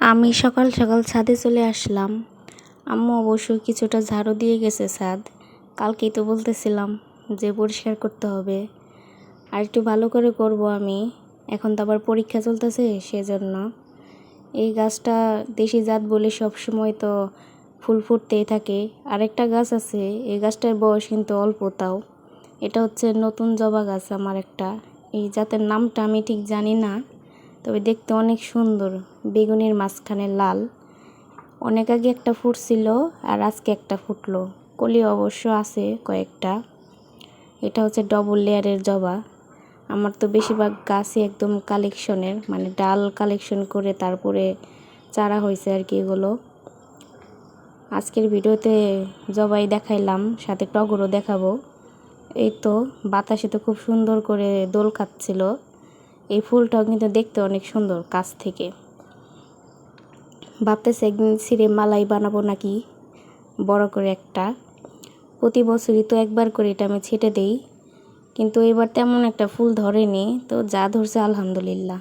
আমি সকাল সকাল ছাদে চলে আসলাম। আম্মু অবশ্য কিছুটা ঝাড়ু দিয়ে গেছে ছাদ। কালকেই তো বলতেছিলাম যে পরিষ্কার করতে হবে। আর একটু ভালো করে করব আমি। এখন তো আবার পরীক্ষা চলতেছে, সেজন্য। এই গাছটা দেশি জাত বলে সব সময় তো ফুল ফুটতেই থাকে। আরেকটা গাছ আছে, এই গাছটার বয়স কিন্তু অল্প তাও। এটা হচ্ছে নতুন জবা গাছ আমার একটা। এই জাতের নামটা আমি ঠিক জানি না। তবে দেখতে অনেক সুন্দর। বেগুনের মাঝখানে লাল। অনেক আগে একটা ফুটছিল আর আজকে একটা ফুটলো। কলি অবশ্য আছে কয়েকটা। এটা হচ্ছে ডবল লেয়ারের জবা। আমার তো বেশিরভাগ গাছই একদম কালেকশনের মানে ডাল কালেকশন করে তারপরে চারা হয়েছে আর কি এগুলো। আজকের ভিডিওতে জবাই দেখাইলাম, সাথে টগরও দেখাবো। এই তো বাতাসে তো খুব সুন্দর করে দোল খাচ্ছিল এই ফুলটাও কিন্তু দেখতে অনেক সুন্দর কাছ থেকে। ভাবতেছে একদিন ছিঁড়ে মালাই বানাবো নাকি? বড় করে একটা। প্রতি বছরই তো একবার করে এটা আমি ছেটে দেই। কিন্তু এবার তেমন একটা ফুল ধরেনি, তো যা ধরছে আলহামদুলিল্লাহ।